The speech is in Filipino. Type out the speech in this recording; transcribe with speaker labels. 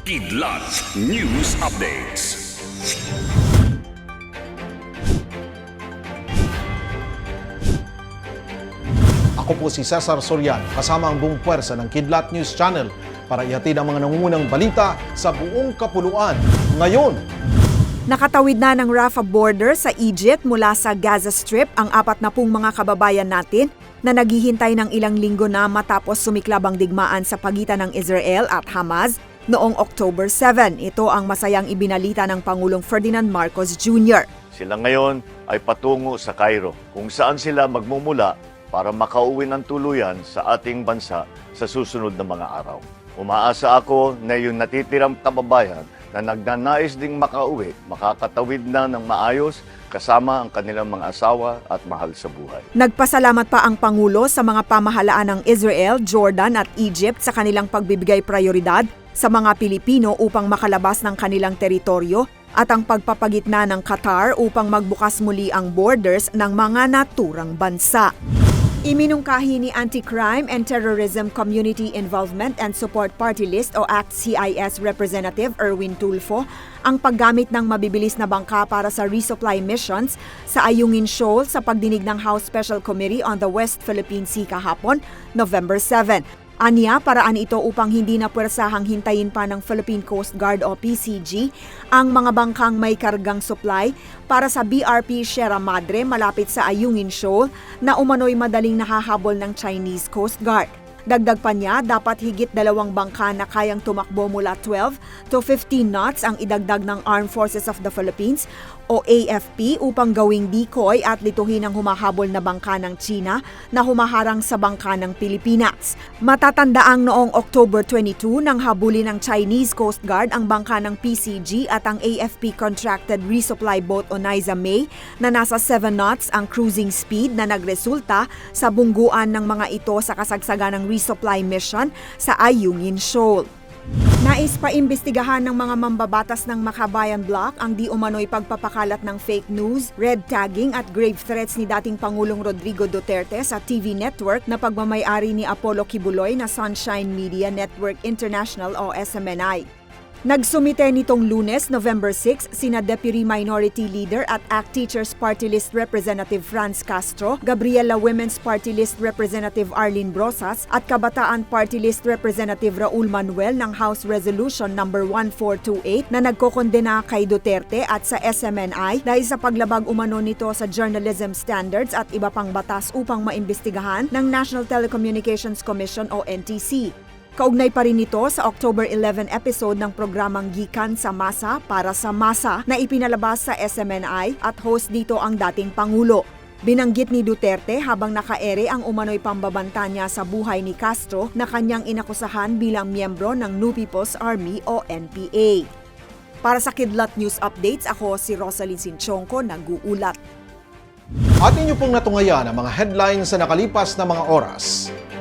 Speaker 1: Kidlat News Updates.
Speaker 2: Ako po si Cesar Soriano kasama ang buong puwersa ng Kidlat News Channel para ihatid ang mga nangungunang balita sa buong kapuluan. Ngayon,
Speaker 3: Nakatawid na ng Rafah border sa Egypt mula sa Gaza Strip ang apat na pung mga kababayan natin na naghihintay ng ilang linggo na matapos sumiklab ang digmaan sa pagitan ng Israel at Hamas noong October 7. Ito ang masayang ibinalita ng Pangulong Ferdinand Marcos Jr.
Speaker 4: Sila ngayon ay patungo sa Cairo kung saan sila magmumula para makauwi ng tuluyan sa ating bansa sa susunod na mga araw. Umaasa ako na yung natitirang kababayan na nagnanais ding makauwi, makakatawid na ng maayos kasama ang kanilang mga asawa at mahal sa buhay.
Speaker 3: Nagpasalamat pa ang Pangulo sa mga pamahalaan ng Israel, Jordan at Egypt sa kanilang pagbibigay prioridad sa mga Pilipino upang makalabas ng kanilang teritoryo at ang pagpapagitna ng Qatar upang magbukas muli ang borders ng mga naturang bansa. Iminungkahi ni Anti-Crime and Terrorism Community Involvement and Support Party List o ACT-CIS Representative Erwin Tulfo ang paggamit ng mabibilis na bangka para sa resupply missions sa Ayungin Shoal sa pagdinig ng House Special Committee on the West Philippine Sea kahapon, November 7. Aniya, paraan ito upang hindi na pwersahang hintayin pa ng Philippine Coast Guard o PCG ang mga bangkang may kargang supply para sa BRP Sierra Madre malapit sa Ayungin Shoal na umano'y madaling nahahabol ng Chinese Coast Guard. Dagdag pa niya, dapat higit dalawang bangka na kayang tumakbo mula 12 to 15 knots ang idagdag ng Armed Forces of the Philippines o AFP upang gawing decoy at lituhin ang humahabol na bangka ng China na humaharang sa bangka ng Pilipinas. Matatandaang noong October 22 nang habulin ng Chinese Coast Guard ang bangka ng PCG at ang AFP contracted resupply boat Oniza May na nasa 7 knots ang cruising speed na nagresulta sa bungguan ng mga ito sa kasagsagan ng resupply mission sa Ayungin Shoal. Nais pa imbestigahan ng mga mambabatas ng Makabayan Block ang di umano'y pagpapakalat ng fake news, red tagging at grave threats ni dating Pangulong Rodrigo Duterte sa TV network na pagmamayari ni Apollo Kibuloy na Sunshine Media Network International o SMNI. Nagsumite nitong lunes, November 6, sina Deputy Minority Leader at ACT Teachers Party List Representative Franz Castro, Gabriela Women's Party List Representative Arlene Brosas at Kabataan Party List Representative Raul Manuel ng House Resolution No. 1428 na nagkokondena kay Duterte at sa SMNI dahil sa paglabag umano nito sa journalism standards at iba pang batas upang maimbestigahan ng National Telecommunications Commission o NTC. Kaugnay pa rin nito sa October 11 episode ng programang Gikan sa Masa para sa Masa na ipinalabas sa SMNI at host dito ang dating Pangulo. Binanggit ni Duterte habang nakaere ang umano'y pambabanta niya sa buhay ni Castro na kanyang inakusahan bilang miyembro ng New People's Army o NPA. Para sa Kidlat News Updates, ako si Rosalyn Sinchonko, nag-uulat.
Speaker 2: at inyo pong natungayan ang mga headlines sa nakalipas na mga oras.